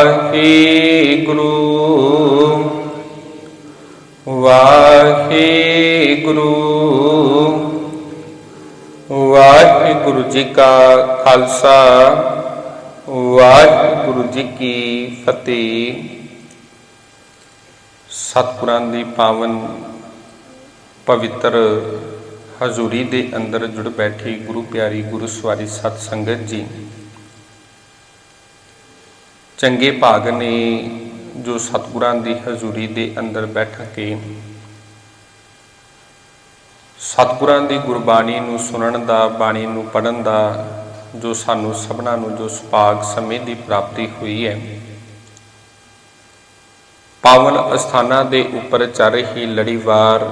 ਵਾਹਿਗੁਰੂ ਵਾਹਿਗੁਰੂ ਵਾਹਿਗੁਰੂ ਜੀ ਕਾ ਖਾਲਸਾ, ਵਾਹਿਗੁਰੂ ਜੀ ਕੀ ਫਤਿਹ। ਸਤਿਗੁਰਾਂ ਦੀ ਪਾਵਨ ਪਵਿੱਤਰ ਹਜ਼ੂਰੀ ਦੇ ਅੰਦਰ ਜੁੜ ਬੈਠੀ ਗੁਰੂ ਪਿਆਰੀ ਗੁਰੂ ਸਵਾਰੀ ਸਤ ਸੰਗਤ ਜੀ। ਚੰਗੇ ਭਾਗ ਨੇ ਜੋ ਸਤਿਗੁਰਾਂ ਦੀ ਹਜ਼ੂਰੀ ਦੇ ਅੰਦਰ ਬੈਠ ਕੇ ਸਤਿਗੁਰਾਂ ਦੀ ਗੁਰਬਾਣੀ ਨੂੰ ਸੁਣਨ ਦਾ, ਬਾਣੀ ਨੂੰ ਪੜਨ ਦਾ, ਜੋ ਸਾਨੂੰ ਸਭਨਾਂ ਨੂੰ, ਜੋ ਸੁਭਾਗ ਸਮੇਂ ਦੀ ਪ੍ਰਾਪਤੀ ਹੋਈ ਹੈ, ਪਾਵਨ ਅਸਥਾਨਾਂ ਦੇ ਉੱਪਰ ਚੱਲ ਰਹੀ ਲੜੀਵਾਰ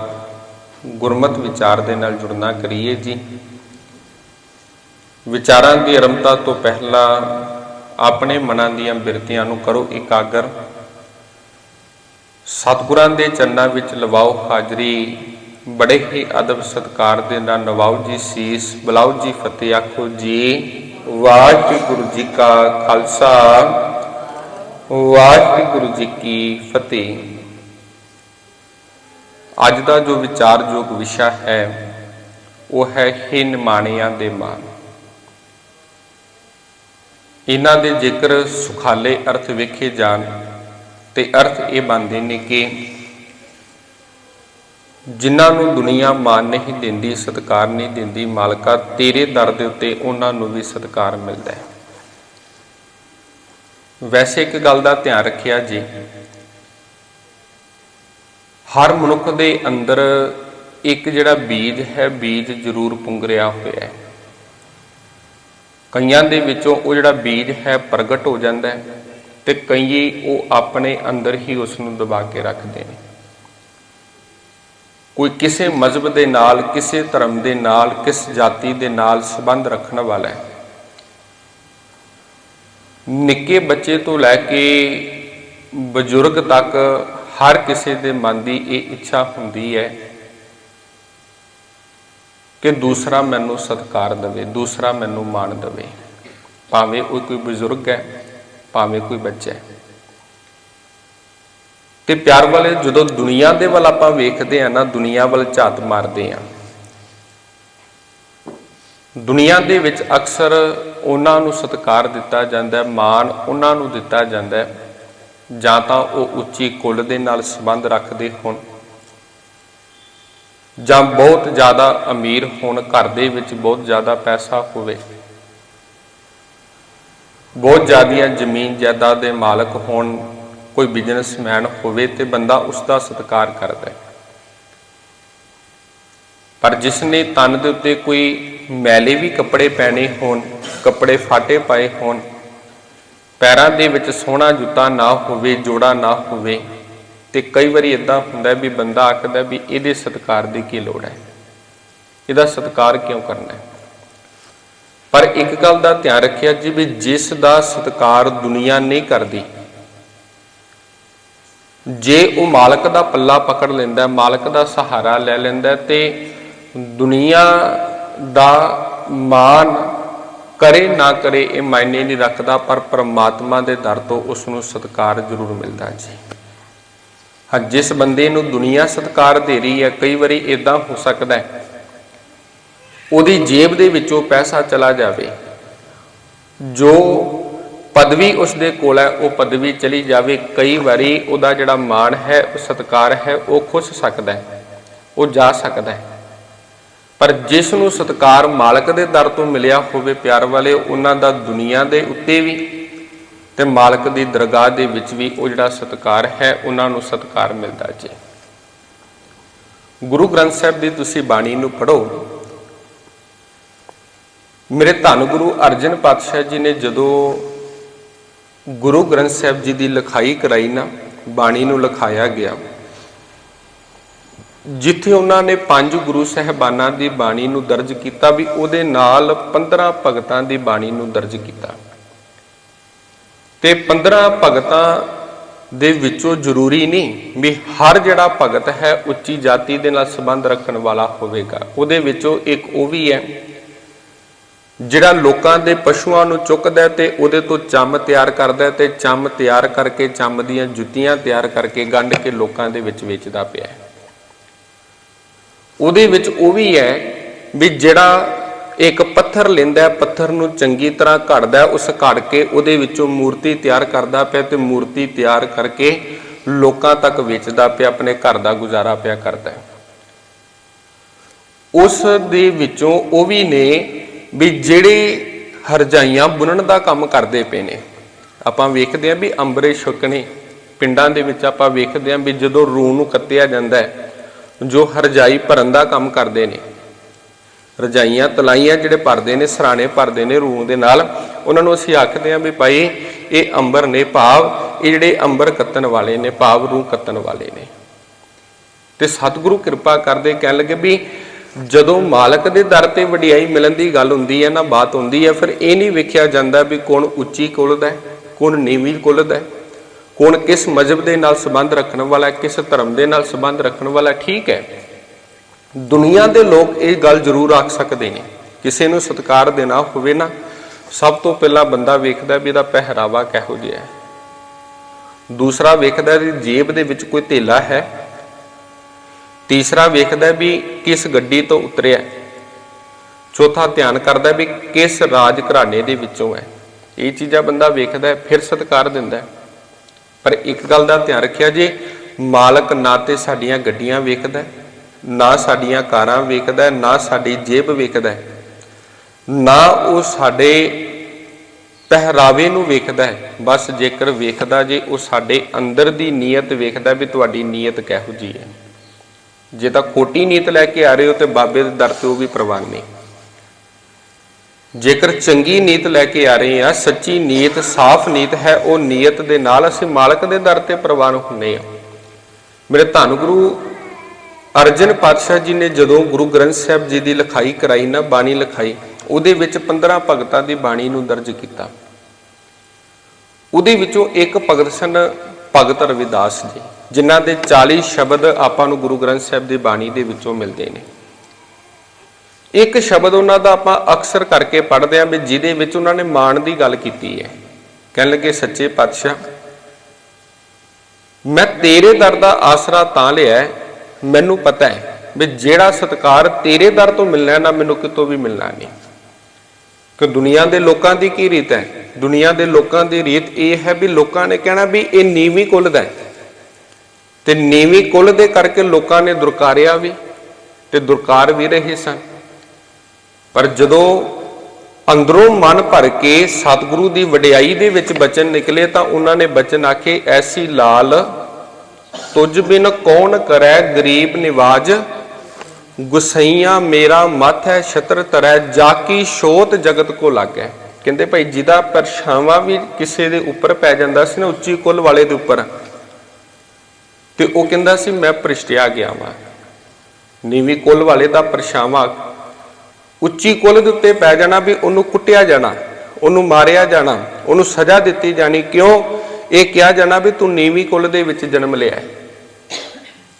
ਗੁਰਮਤ ਵਿਚਾਰ ਦੇ ਨਾਲ ਜੁੜਨਾ ਕਰੀਏ ਜੀ। ਵਿਚਾਰਾਂ ਦੀ ਆਰੰਭਤਾ ਤੋਂ ਪਹਿਲਾਂ ਆਪਣੇ ਮਨਾਂ ਦੀਆਂ ਬਿਰਤੀਆਂ ਨੂੰ ਕਰੋ ਇਕਾਗਰ। ਸਤਿਗੁਰਾਂ ਦੇ ਚਰਨਾਂ ਵਿੱਚ ਲਵਾਓ ਹਾਜ਼ਰੀ। ਬੜੇ ਹੀ ਅਦਬ ਸਤਕਾਰ ਦੇ ਨਾਲ ਨਵਾਓ ਜੀ ਸੀਸ। ਬਲਾਓ ਜੀ ਫਤਿਹ, ਆਖੋ ਜੀ, ਵਾਹਿਗੁਰੂ ਜੀ ਕਾ ਖਾਲਸਾ। ਵਾਹਿਗੁਰੂ ਜੀ ਕੀ ਫਤਿਹ। ਅੱਜ ਦਾ ਜੋ ਵਿਚਾਰਯੋਗ ਵਿਸ਼ਾ ਹੈ, ਉਹ ਹੈ ਹਿੰਨ ਮਾਣਿਆਂ ਦੇ ਮਾਨ ਇਹਨਾਂ ਦੇ ਜੇਕਰ ਸੁਖਾਲੇ ਅਰਥ ਵੇਖੇ ਜਾਣ ਤੇ ਅਰਥ ਇਹ ਬਣਦੇ ਨੇ ਕਿ ਜਿਨ੍ਹਾਂ ਨੂੰ ਦੁਨੀਆ ਮਾਨ ਨਹੀਂ ਦਿੰਦੀ, ਸਤਕਾਰ ਨਹੀਂ ਦਿੰਦੀ, ਮਾਲਕਾ ਤੇਰੇ ਦਰ ਦੇ ਉੱਤੇ ਉਹਨਾਂ ਨੂੰ ਵੀ ਸਤਕਾਰ ਮਿਲਦਾ ਹੈ। ਵੈਸੇ ਇੱਕ ਗੱਲ ਦਾ ਧਿਆਨ ਰੱਖਿਆ ਜੀ, ਹਰ ਮਨੁੱਖ ਦੇ ਅੰਦਰ ਇੱਕ ਜਿਹੜਾ ਬੀਜ ਹੈ, ਬੀਜ ਜ਼ਰੂਰ ਪੁੰਗਰਿਆ ਹੋਇਆ ਹੈ। ਕਈਆਂ ਦੇ ਵਿੱਚੋਂ ਉਹ ਜਿਹੜਾ ਬੀਜ ਹੈ ਪ੍ਰਗਟ ਹੋ ਜਾਂਦਾ ਹੈ ਤੇ ਕਈ ਉਹ ਆਪਣੇ ਅੰਦਰ ਹੀ ਉਸ ਨੂੰ ਦਬਾ ਕੇ ਰੱਖਦੇ ਨੇ। ਕੋਈ ਕਿਸੇ ਮਜ਼ਹਬ ਦੇ ਨਾਲ, ਕਿਸੇ ਧਰਮ ਦੇ ਨਾਲ, ਕਿਸ ਜਾਤੀ ਦੇ ਨਾਲ ਸੰਬੰਧ ਰੱਖਣ ਵਾਲਾ ਹੈ। ਨਿੱਕੇ ਬੱਚੇ ਤੋਂ ਲੈ ਕੇ ਬਜ਼ੁਰਗ ਤੱਕ ਹਰ ਕਿਸੇ ਦੇ ਮਨ ਦੀ ਇਹ ਇੱਛਾ ਹੁੰਦੀ ਹੈ ਕਿ ਦੂਸਰਾ ਮੈਨੂੰ ਸਤਿਕਾਰ ਦੇਵੇ, ਦੂਸਰਾ ਮੈਨੂੰ ਮਾਣ ਦੇਵੇ। ਭਾਵੇਂ ਉਹ ਕੋਈ ਬਜ਼ੁਰਗ ਹੈ, ਭਾਵੇਂ ਕੋਈ ਬੱਚਾ ਹੈ। ਤੇ ਪਿਆਰ ਵਾਲੇ, ਜਦੋਂ ਦੁਨੀਆ ਦੇ ਵੱਲ ਆਪਾਂ ਵੇਖਦੇ ਆ ਨਾ, ਦੁਨੀਆ ਵੱਲ ਝਾਤ ਮਾਰਦੇ ਆ ਦੁਨੀਆ ਦੇ ਵਿੱਚ ਅਕਸਰ ਉਹਨਾਂ ਨੂੰ ਸਤਿਕਾਰ ਦਿੱਤਾ ਜਾਂਦਾ ਹੈ, ਮਾਣ ਉਹਨਾਂ ਨੂੰ ਦਿੱਤਾ ਜਾਂਦਾ ਹੈ, ਜਾਂ ਤਾਂ ਉਹ ਉੱਚੀ ਕੁੱਲ ਦੇ ਨਾਲ ਸੰਬੰਧ ਰੱਖਦੇ ਹੋਣ। ਜਾਂ ਬਹੁਤ ਜ਼ਿਆਦਾ ਅਮੀਰ ਹੋਣ ਘਰ ਦੇ ਵਿੱਚ ਬਹੁਤ ਜ਼ਿਆਦਾ ਪੈਸਾ ਹੋਵੇ। ਬਹੁਤ ਜ਼ਿਆਦੀਆਂ ਜ਼ਮੀਨ ਜਾਇਦਾਦ ਦੇ ਮਾਲਕ ਹੋਣ, ਕੋਈ ਬਿਜ਼ਨਸਮੈਨ ਹੋਵੇ ਤੇ ਬੰਦਾ ਉਸ ਦਾ ਸਤਿਕਾਰ ਕਰਦਾ ਹੈ। ਪਰ ਜਿਸ ਨੇ ਤਨ ਦੇ ਉੱਤੇ ਕੋਈ ਮੈਲੇ ਵੀ ਕੱਪੜੇ ਪਹਿਨੇ ਹੋਣ, ਕੱਪੜੇ ਫਾਟੇ ਪਾਏ ਹੋਣ, ਪੈਰਾਂ ਦੇ ਵਿੱਚ ਸੋਹਣਾ ਜੁੱਤਾ ਨਾ ਹੋਵੇ, ਜੋੜਾ ਨਾ ਹੋਵੇ ਤੇ ਕਈ ਵਾਰੀ ਇਦਾਂ ਹੁੰਦਾ ਵੀ ਬੰਦਾ ਆਖਦਾ ਵੀ ਇਹਦੇ ਸਤਕਾਰ ਦੀ ਕੀ ਲੋੜ ਹੈ? ਇਹਦਾ ਸਤਕਾਰ ਕਿਉਂ ਕਰਨਾ ਹੈ? ਪਰ ਇੱਕ ਗੱਲ ਦਾ ਧਿਆਨ ਰੱਖਿਆ ਜੀ ਵੀ ਜਿਸ ਦਾ ਸਤਕਾਰ ਦੁਨੀਆ ਨਹੀਂ ਕਰਦੀ, ਜੇ ਉਹ ਮਾਲਕ ਦਾ ਪੱਲਾ ਪਕੜ ਲੈਂਦਾ, ਮਾਲਕ ਦਾ ਸਹਾਰਾ ਲੈ ਲੈਂਦਾ ਤੇ ਦੁਨੀਆ ਦਾ ਮਾਨ ਕਰੇ ਨਾ ਕਰੇ ਇਹ ਮਾਇਨੇ ਨਹੀਂ ਰੱਖਦਾ, ਪਰ ਪ੍ਰਮਾਤਮਾ ਦੇ ਦਰ ਤੋਂ ਉਸ ਨੂੰ ਸਤਕਾਰ ਜ਼ਰੂਰ ਮਿਲਦਾ ਜੀ। ਹਾਂ ਜਿਸ ਬੰਦੇ ਨੂੰ ਦੁਨੀਆ ਸਤਕਾਰ ਦੇ ਰਹੀ ਹੈ, ਕਈ ਵਾਰੀ ਇਦਾਂ ਹੋ ਸਕਦਾ ਹੈ। ਉਹਦੀ ਜੇਬ ਦੇ ਵਿੱਚੋਂ ਪੈਸਾ ਚਲਾ ਜਾਵੇ। ਜੋ ਪਦਵੀ ਉਸ ਦੇ ਕੋਲ ਹੈ, ਉਹ ਪਦਵੀ ਚਲੀ ਜਾਵੇ। ਕਈ ਵਾਰੀ ਉਹਦਾ ਜਿਹੜਾ ਮਾਣ ਹੈ, ਉਹ ਸਤਕਾਰ ਹੈ, ਉਹ ਖੁੱਸ ਸਕਦਾ ਹੈ। ਉਹ ਜਾ ਸਕਦਾ ਹੈ। ਪਰ ਜਿਸ ਨੂੰ ਸਤਕਾਰ ਮਾਲਕ ਦੇ ਦਰ ਤੋਂ ਮਿਲਿਆ ਹੋਵੇ ਪਿਆਰ ਵਾਲੇ, ਉਹਨਾਂ ਦਾ ਦੁਨੀਆ ਦੇ ਉੱਤੇ ਵੀ ਤੇ ਮਾਲਕ ਦੀ ਦਰਗਾਹ ਦੇ ਵਿੱਚ ਵੀ ਉਹ ਜਿਹੜਾ ਸਤਕਾਰ ਹੈ, ਉਹਨਾਂ ਨੂੰ ਸਤਕਾਰ ਮਿਲਦਾ ਜੇ। ਗੁਰੂ ਗ੍ਰੰਥ ਸਾਹਿਬ ਦੀ ਤੁਸੀਂ ਬਾਣੀ ਨੂੰ ਪੜੋ ਮੇਰੇ ਧੰਨ ਗੁਰੂ ਅਰਜਨ ਪਾਤਸ਼ਾਹ ਜੀ ਨੇ ਜਦੋਂ ਗੁਰੂ ਗ੍ਰੰਥ ਸਾਹਿਬ ਜੀ ਦੀ ਲਿਖਾਈ ਕਰਾਈ ਨਾ, ਬਾਣੀ ਨੂੰ ਲਿਖਾਇਆ ਗਿਆ। ਜਿੱਥੇ ਉਹਨਾਂ ਨੇ ਪੰਜ ਗੁਰੂ ਸਹਿਬਾਨਾਂ ਦੀ ਬਾਣੀ ਨੂੰ ਦਰਜ ਕੀਤਾ, ਵੀ ਉਹਦੇ ਨਾਲ 15 ਭਗਤਾਂ ਦੀ ਬਾਣੀ ਨੂੰ ਦਰਜ ਕੀਤਾ। ਤੇ 15 ਭਗਤਾਂ ਦੇ ਵਿੱਚੋਂ ਜ਼ਰੂਰੀ ਨਹੀਂ ਵੀ ਹਰ ਜਿਹੜਾ ਭਗਤ ਹੈ ਉੱਚੀ ਜਾਤੀ ਦੇ ਨਾਲ ਸੰਬੰਧ ਰੱਖਣ ਵਾਲਾ ਹੋਵੇਗਾ। ਉਹਦੇ ਵਿੱਚੋਂ ਇੱਕ ਉਹ ਵੀ ਹੈ, ਜਿਹੜਾ ਲੋਕਾਂ ਦੇ ਪਸ਼ੂਆਂ ਨੂੰ ਚੁੱਕਦਾ ਹੈ ਤੇ ਉਹਦੇ ਤੋਂ ਚੰਮ ਤਿਆਰ ਕਰਦਾ ਹੈ ਤੇ ਚੰਮ ਤਿਆਰ ਕਰਕੇ, ਚੰਮ ਦੀਆਂ ਜੁੱਤੀਆਂ ਤਿਆਰ ਕਰਕੇ ਗੰਢ ਕੇ ਲੋਕਾਂ ਦੇ ਵਿੱਚ ਵੇਚਦਾ ਪਿਆ ਉਹਦੇ ਵਿੱਚ ਉਹ ਵੀ ਹੈ ਵੀ ਜਿਹੜਾ ਇੱਕ ਪੱਥਰ ਲੈਂਦਾ ਪੱਥਰ ਨੂੰ ਚੰਗੀ ਤਰ੍ਹਾਂ ਘੜਦਾ ਉਸ ਘੜ ਕੇ ਉਹਦੇ ਵਿੱਚੋਂ ਮੂਰਤੀ ਤਿਆਰ ਕਰਦਾ ਪਿਆ ਤੇ ਮੂਰਤੀ ਤਿਆਰ ਕਰਕੇ ਲੋਕਾਂ ਤੱਕ ਵੇਚਦਾ ਪਿਆ, ਆਪਣੇ ਘਰ ਦਾ ਗੁਜ਼ਾਰਾ ਪਿਆ ਕਰਦਾ ਹੈ। ਉਸ ਦੇ ਵਿੱਚੋਂ ਉਹ ਵੀ ਨੇ ਵੀ ਜਿਹੜੇ ਹਰਜਾਈਆਂ ਬੁਣਨ ਦਾ ਕੰਮ ਕਰਦੇ ਪਏ ਨੇ। ਆਪਾਂ ਵੇਖਦੇ ਹਾਂ ਵੀ ਅੰਬਰੇ ਛੁਕਣੇ ਪਿੰਡਾਂ ਦੇ ਵਿੱਚ ਆਪਾਂ ਵੇਖਦੇ ਹਾਂ ਵੀ ਜਦੋਂ ਰੂਹ ਨੂੰ ਕੱਤਿਆ ਜਾਂਦਾ ਹੈ, ਜੋ ਹਰਜਾਈ ਭਰਨ ਦਾ ਕੰਮ ਕਰਦੇ ਨੇ ਰਜਾਈਆਂ, ਤਲਾਈਆਂ ਜਿਹੜੇ ਭਰਦੇ ਨੇ, ਸਰਾਣੇ ਭਰਦੇ ਨੇ ਰੂਹ ਦੇ ਨਾਲ, ਉਹਨਾਂ ਨੂੰ ਅਸੀਂ ਆਖਦੇ ਹਾਂ ਵੀ ਭਾਈ ਇਹ ਅੰਬਰ ਨੇ ਭਾਵ, ਇਹ ਜਿਹੜੇ ਅੰਬਰ ਕੱਤਣ ਵਾਲੇ ਨੇ, ਭਾਵ ਰੂਹ ਕੱਤਣ ਵਾਲੇ ਨੇ। ਤੇ ਸਤਿਗੁਰੂ ਕਿਰਪਾ ਕਰਦੇ ਕਹਿਣ ਲੱਗੇ ਵੀ ਜਦੋਂ ਮਾਲਕ ਦੇ ਦਰ ਤੇ ਵਡਿਆਈ ਮਿਲਣ ਦੀ ਗੱਲ ਹੁੰਦੀ ਹੈ, ਨਾ ਬਾਤ ਹੁੰਦੀ ਹੈ, ਫਿਰ ਇਹ ਨਹੀਂ ਵੇਖਿਆ ਜਾਂਦਾ ਵੀ ਕੌਣ ਉੱਚੀ ਕੁਲ ਦਾ ਹੈ, ਕੌਣ ਨੀਵੀਂ ਕੁਲ ਦਾ ਹੈ, ਕੌਣ ਕਿਸ ਮਜ਼ਹਬ ਦੇ ਨਾਲ ਸੰਬੰਧ ਰੱਖਣ ਵਾਲਾ ਕਿਸ ਧਰਮ ਦੇ ਨਾਲ ਸੰਬੰਧ ਰੱਖਣ ਵਾਲਾ ਠੀਕ ਹੈ। ਦੁਨੀਆ ਦੇ ਲੋਕ ਇਹ ਗੱਲ ਜ਼ਰੂਰ ਆਖ ਸਕਦੇ ਨੇ ਕਿਸੇ ਨੂੰ ਸਤਿਕਾਰ ਦੇਣਾ ਹੋਵੇ ਨਾ ਸਭ ਤੋਂ ਪਹਿਲਾਂ ਬੰਦਾ ਵੇਖਦਾ ਵੀ ਇਹਦਾ ਪਹਿਰਾਵਾ ਕਿਹੋ ਜਿਹਾ ਹੈ। ਦੂਸਰਾ ਵੇਖਦਾ ਵੀ ਜੇਬ ਦੇ ਵਿੱਚ ਕੋਈ ਧੇਲਾ ਹੈ। ਤੀਸਰਾ ਵੇਖਦਾ ਵੀ ਕਿਸ ਗੱਡੀ ਤੋਂ ਉਤਰਿਆ ਚੌਥਾ ਧਿਆਨ ਕਰਦਾ ਵੀ ਕਿਸ ਰਾਜ ਘਰਾਣੇ ਦੇ ਵਿੱਚੋਂ ਹੈ। ਇਹ ਚੀਜ਼ਾਂ ਬੰਦਾ ਵੇਖਦਾ ਫਿਰ ਸਤਿਕਾਰ ਦਿੰਦਾ ਪਰ ਇੱਕ ਗੱਲ ਦਾ ਧਿਆਨ ਰੱਖਿਆ ਜੇ ਮਾਲਕ ਨਾ ਤੇ ਸਾਡੀਆਂ ਗੱਡੀਆਂ ਵੇਖਦਾ ਹੈ, ਨਾ ਸਾਡੀਆਂ ਕਾਰਾਂ ਵੇਖਦਾ, ਨਾ ਸਾਡੀ ਜੇਬ ਵੇਖਦਾ। ਨਾ ਉਹ ਸਾਡੇ ਪਹਿਰਾਵੇ ਨੂੰ ਵੇਖਦਾ ਹੈ। ਬਸ ਜੇਕਰ ਵੇਖਦਾ ਜੇ, ਉਹ ਸਾਡੇ ਅੰਦਰ ਦੀ ਨੀਅਤ ਵੇਖਦਾ ਵੀ ਤੁਹਾਡੀ ਨੀਅਤ ਕਿਹੋ ਜੀ ਹੈ। ਜੇ ਤਾਂ ਖੋਟੀ ਨੀਤ ਲੈ ਕੇ ਆ ਰਹੇ ਹੋ ਤੇ ਬਾਬੇ ਦੇ ਦਰ ਤੇ ਉਹ ਵੀ ਪ੍ਰਵਾਨ ਨਹੀਂ ਜੇਕਰ ਚੰਗੀ ਨੀਤ ਲੈ ਕੇ ਆ ਰਹੇ ਆ ਸੱਚੀ ਨੀਤ ਸਾਫ਼ ਨੀਤ ਹੈ, ਉਹ ਨੀਅਤ ਦੇ ਨਾਲ ਅਸੀਂ ਮਾਲਕ ਦੇ ਦਰ ਤੇ ਪ੍ਰਵਾਨ ਹੁੰਨੇ ਆ ਮੇਰੇ ਧੰਨ ਗੁਰੂ ਅਰਜਨ ਪਾਤਸ਼ਾਹ ਜੀ ਨੇ ਜਦੋਂ ਗੁਰੂ ਗ੍ਰੰਥ ਸਾਹਿਬ ਜੀ ਦੀ ਲਿਖਾਈ ਕਰਾਈ ਨਾ, ਬਾਣੀ ਲਿਖਾਈ, ਉਹਦੇ ਵਿੱਚ 15 ਭਗਤਾਂ ਦੀ ਬਾਣੀ ਨੂੰ ਦਰਜ ਕੀਤਾ। ਉਹਦੇ ਵਿੱਚੋਂ ਇੱਕ ਭਗਤ ਸਨ ਭਗਤ ਰਵਿਦਾਸ ਜੀ, ਜਿਨ੍ਹਾਂ ਦੇ 40 ਸ਼ਬਦ ਆਪਾਂ ਨੂੰ ਗੁਰੂ ਗ੍ਰੰਥ ਸਾਹਿਬ ਦੀ ਬਾਣੀ ਦੇ ਵਿੱਚੋਂ ਮਿਲਦੇ ਨੇ। ਇੱਕ ਸ਼ਬਦ ਉਹਨਾਂ ਦਾ ਆਪਾਂ ਅਕਸਰ ਕਰਕੇ ਪੜ੍ਹਦੇ ਆਂ ਵੀ ਜਿਹਦੇ ਵਿੱਚ ਉਹਨਾਂ ਨੇ ਮਾਣ ਦੀ ਗੱਲ ਕੀਤੀ ਹੈ। ਕਹਿਣ ਲੱਗੇ, ਸੱਚੇ ਪਾਤਸ਼ਾਹ, ਮੈਂ ਤੇਰੇ ਦਰ ਦਾ ਆਸਰਾ ਤਾਂ ਲਿਆ ਮੈਨੂੰ ਪਤਾ ਹੈ ਵੀ ਜਿਹੜਾ ਸਤਕਾਰ ਤੇਰੇ ਦਰ ਤੋਂ ਮਿਲਣਾ ਹੈ, ਨਾ ਮੈਨੂੰ ਕਿਤੋਂ ਵੀ ਮਿਲਣਾ ਨਹੀਂ। ਕਿ ਦੁਨੀਆ ਦੇ ਲੋਕਾਂ ਦੀ ਕੀ ਰੀਤ ਹੈ? ਦੁਨੀਆ ਦੇ ਲੋਕਾਂ ਦੀ ਰੀਤ ਇਹ ਹੈ ਵੀ ਲੋਕਾਂ ਨੇ ਕਹਿਣਾ ਵੀ ਇਹ ਨੀਵੀਂ ਕੁੱਲ ਦਾ ਹੈ। ਤੇ ਨੀਵੀਂ ਕੁੱਲ ਦੇ ਕਰਕੇ ਲੋਕਾਂ ਨੇ ਦੁਰਕਾਰਿਆ ਵੀ ਤੇ ਦੁਰਕਾਰ ਵੀ ਰਹੇ ਸਨ। ਪਰ ਜਦੋਂ ਅੰਦਰੋਂ ਮਨ ਭਰ ਕੇ ਸਤਿਗੁਰੂ ਦੀ ਵਡਿਆਈ ਦੇ ਵਿੱਚ ਬਚਨ ਨਿਕਲੇ ਤਾਂ ਉਹਨਾਂ ਨੇ ਬਚਨ ਆਖੇ, ਐਸੀ ਲਾਲ ਤੁਝ ਬਿਨ ਕੌਣ ਕਰੈ ਗਰੀਬ ਨਿਵਾਜ? ਗੁਸਈਆਂ ਮੇਰਾ ਮੱਥ ਹੈ ਛਤਰ ਤਰੈ ਜਾ ਕੀ ਸ਼ੋਤ ਜਗਤ ਕੋ ਲੱਗੈ? ਕਹਿੰਦੇ ਭਾਈ, ਜਿਹਦਾ ਪਰਛਾਵਾਂ ਵੀ ਕਿਸੇ ਦੇ ਉੱਪਰ ਪੈ ਜਾਂਦਾ ਸੀ ਨਾ, ਉੱਚੀ ਕੁੱਲ ਵਾਲੇ ਦੇ ਉੱਪਰ। ਤੇ ਉਹ ਕਹਿੰਦਾ ਸੀ, ਮੈਂ ਭ੍ਰਿਸ਼ਟਿਆ ਗਿਆ ਵਾਂ। ਨੀਵੀਂ ਕੁੱਲ ਵਾਲੇ ਦਾ ਪਰਛਾਵਾਂ, ਉੱਚੀ ਕੁੱਲ ਦੇ ਉੱਤੇ ਪੈ ਜਾਣਾ ਵੀ ਉਹਨੂੰ ਕੁੱਟਿਆ ਜਾਣਾ, ਉਹਨੂੰ ਮਾਰਿਆ ਜਾਣਾ, ਉਹਨੂੰ ਸਜ਼ਾ ਦਿੱਤੀ ਜਾਣੀ। ਕਿਉਂ? ਇਹ ਕਿਹਾ ਜਾਣਾ ਵੀ ਤੂੰ ਨੀਵੀਂ ਕੁਲ ਦੇ ਵਿੱਚ ਜਨਮ ਲਿਆ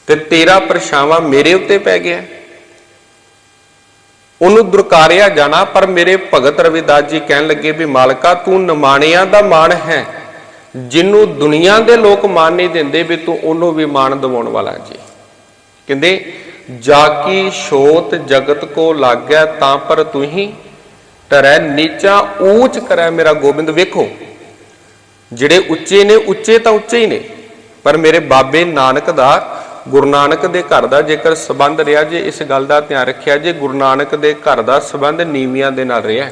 ਤੇ ਤੇਰਾ ਪਰਛਾਵਾਂ ਮੇਰੇ ਉੱਤੇ ਪੈ ਗਿਆ ਉਹਨੂੰ ਦੁਰਕਾਰਿਆ ਜਾਣਾ, ਪਰ ਮੇਰੇ ਭਗਤ ਰਵਿਦਾਸ ਜੀ ਕਹਿਣ ਲੱਗੇ ਵੀ ਮਾਲਕਾ, ਤੂੰ ਨਿਮਾਣਿਆਂ ਦਾ ਮਾਣ ਹੈ ਜਿਹਨੂੰ ਦੁਨੀਆ ਦੇ ਲੋਕ ਮਾਣ ਨਹੀਂ ਦਿੰਦੇ ਵੀ ਤੂੰ ਉਹਨੂੰ ਵੀ ਮਾਣ ਦਿਵਾਉਣ ਵਾਲਾ ਜੀ। ਕਹਿੰਦੇ, ਜਾ ਕੀ ਸ਼ੋਤ ਜਗਤ ਕੋ ਲੱਗਿਆ ਤਾਂ ਪਰ ਤੂੰ ਹੀ ਟਰੈ, ਨੀਚਾ ਊਚ ਕਰੈ ਮੇਰਾ ਗੋਬਿੰਦ, ਵੇਖੋ ਜਿਹੜੇ ਉੱਚੇ ਨੇ, ਉੱਚੇ ਤਾਂ ਉੱਚੇ ਹੀ ਨੇ। ਪਰ ਮੇਰੇ ਬਾਬੇ ਨਾਨਕ ਦਾ, ਗੁਰੂ ਨਾਨਕ ਦੇ ਘਰ ਦਾ ਜੇਕਰ ਸਬੰਧ ਰਿਹਾ, ਜੇ ਇਸ ਗੱਲ ਦਾ ਧਿਆਨ ਰੱਖਿਆ, ਜੇ ਗੁਰੂ ਨਾਨਕ ਦੇ ਘਰ ਦਾ ਸਬੰਧ ਨੀਵੀਆਂ ਦੇ ਨਾਲ ਰਿਹਾ।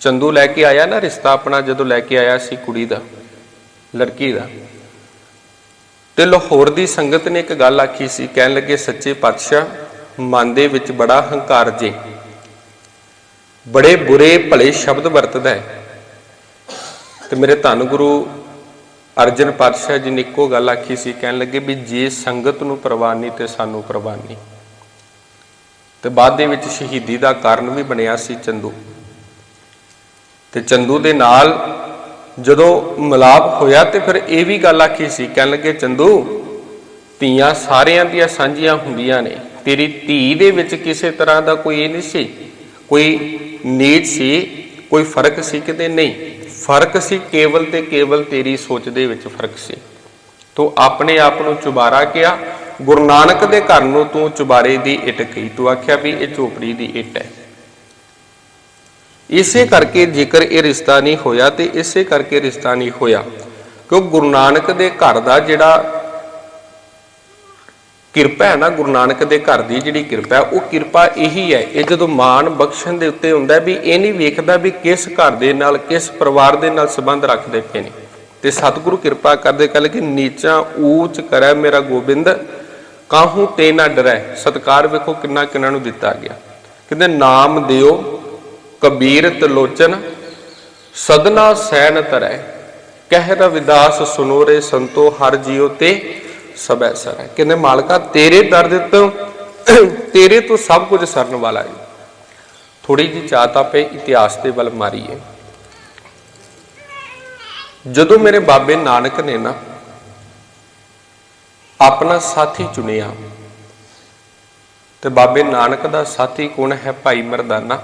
ਚੰਦੂ ਲੈ ਕੇ ਆਇਆ ਨਾ ਰਿਸ਼ਤਾ ਆਪਣਾ, ਜਦੋਂ ਲੈ ਕੇ ਆਇਆ ਸੀ ਕੁੜੀ ਦਾ, ਲੜਕੀ ਦਾ। ਤੇ ਲਾਹੌਰ ਦੀ ਸੰਗਤ ਨੇ ਇੱਕ ਗੱਲ ਆਖੀ ਸੀ, ਕਹਿਣ ਲੱਗੇ, ਸੱਚੇ ਪਾਤਸ਼ਾਹ, ਮਨ ਦੇ ਵਿੱਚ ਬੜਾ ਹੰਕਾਰ ਜੇ। ਬੜੇ ਬੁਰੇ ਭਲੇ ਸ਼ਬਦ ਵਰਤਦਾ ਹੈ। ਤੇ ਮੇਰੇ ਧੰਨ ਗੁਰੂ ਅਰਜਨ ਪਾਤਸ਼ਾਹ ਜੀ ਨੇ ਇੱਕੋ ਗੱਲ ਆਖੀ ਸੀ, ਕਹਿਣ ਲੱਗੇ ਵੀ ਜੇ ਸੰਗਤ ਨੂੰ ਪ੍ਰਵਾਨੀ ਨਹੀਂ ਤੇ ਸਾਨੂੰ ਪ੍ਰਵਾਨੀ। ਨਹੀਂ ਤੇ ਬਾਅਦ ਦੇ ਵਿੱਚ ਸ਼ਹੀਦੀ ਦਾ ਕਾਰਨ ਵੀ ਬਣਿਆ ਸੀ ਚੰਦੂ। ਤੇ ਚੰਦੂ ਦੇ ਨਾਲ ਜਦੋਂ ਮਿਲਾਪ ਹੋਇਆ ਤੇ ਫਿਰ ਇਹ ਵੀ ਗੱਲ ਆਖੀ ਸੀ, ਕਹਿਣ ਲੱਗੇ, ਚੰਦੂ, ਧੀਆਂ ਸਾਰਿਆਂ ਦੀਆਂ ਸਾਂਝੀਆਂ ਹੁੰਦੀਆਂ ਨੇ। ਤੇਰੀ ਧੀ ਦੇ ਵਿੱਚ ਕਿਸੇ ਤਰ੍ਹਾਂ ਦਾ ਕੋਈ ਇਹ ਨਹੀਂ ਸੀ, ਕੋਈ ਨੀਚ ਸੀ, ਕੋਈ ਫ਼ਰਕ ਸੀ ਕਿਤੇ ਨਹੀਂ। ਫ਼ਰਕ ਸੀ, ਕੇਵਲ ਤੇ ਕੇਵਲ ਤੇਰੀ ਸੋਚ ਦੇ ਵਿੱਚ ਫ਼ਰਕ ਸੀ। ਤੂੰ ਆਪਣੇ ਆਪ ਨੂੰ ਚੁਬਾਰਾ ਕਿਹਾ, ਗੁਰੂ ਨਾਨਕ ਦੇ ਘਰ ਨੂੰ ਤੂੰ ਚੁਬਾਰੇ ਦੀ ਇੱਟ ਕਹੀ। ਤੂੰ ਆਖਿਆ ਵੀ ਇਹ ਝੋਪੜੀ ਦੀ ਇੱਟ ਹੈ। ਇਸੇ ਕਰਕੇ ਜੇਕਰ ਇਹ ਰਿਸ਼ਤਾ ਨਹੀਂ ਹੋਇਆ ਤੇ ਇਸੇ ਕਰਕੇ ਰਿਸ਼ਤਾ ਨਹੀਂ ਹੋਇਆ। ਕਿਉਂ? ਗੁਰੂ ਨਾਨਕ ਦੇ ਘਰ ਦਾ ਜਿਹੜਾ ਕਿਰਪਾ ਹੈ ਨਾ ਗੁਰੂ ਨਾਨਕ ਦੇ ਘਰ ਦੀ ਜਿਹੜੀ ਕਿਰਪਾ ਉਹ ਕਿਰਪਾ ਇਹੀ ਹੈ। ਇਹ ਜਦੋਂ ਮਾਣ ਬਖਸ਼ਣ ਦੇ ਉੱਤੇ ਹੁੰਦਾ ਵੀ ਇਹ ਨਹੀਂ ਵੇਖਦਾ ਵੀ ਕਿਸ ਘਰ ਦੇ ਨਾਲ, ਕਿਸ ਪਰਿਵਾਰ ਦੇ ਨਾਲ ਸੰਬੰਧ ਰੱਖਦੇ ਪਏ ਨੇ। ਤੇ ਸਤਿਗੁਰੂ ਕਿਰਪਾ ਕਰਦੇ ਕੱਲ ਕਿ ਨੀਚਾ ਊਚ ਕਰੈ ਮੇਰਾ ਗੋਬਿੰਦ, ਕਾਹੂ ਤੇ ਨਾ ਡਰੈ। ਸਤਕਾਰ ਵੇਖੋ ਕਿੰਨਾ ਕਿੰਨਾ ਨੂੰ ਦਿੱਤਾ ਗਿਆ। ਕਹਿੰਦੇ, ਨਾਮ ਦਿਓ ਕਬੀਰ ਤਲੋਚਨ ਸਦਨਾ ਸੈਨ ਤਰੈ। ਕਹਿ ਰਵਿਦਾਸ ਸੁਨੋਰੇ ਸੰਤੋ, ਹਰ ਜੀਉ ਤੇ ਸਬੈ ਹੈ ਕਹਿੰਦੇ, ਮਾਲਕਾ, ਤੇਰੇ ਦਰ ਦੇ ਤੋਂ, ਤੇਰੇ ਤੋਂ ਸਭ ਕੁਝ ਸਰਨ ਵਾਲਾ ਹੈ ਥੋੜੀ ਜੀ ਚਾਹਤ ਆਪੇ ਇਤਿਹਾਸ ਦੇ ਵੱਲ ਮਾਰੀਏ। ਜਦੋਂ ਮੇਰੇ ਬਾਬੇ ਨਾਨਕ ਨੇ ਨਾ ਆਪਣਾ ਸਾਥੀ ਚੁਣਿਆ, ਤੇ ਬਾਬੇ ਨਾਨਕ ਦਾ ਸਾਥੀ ਕੌਣ ਹੈ? ਭਾਈ ਮਰਦਾਨਾ।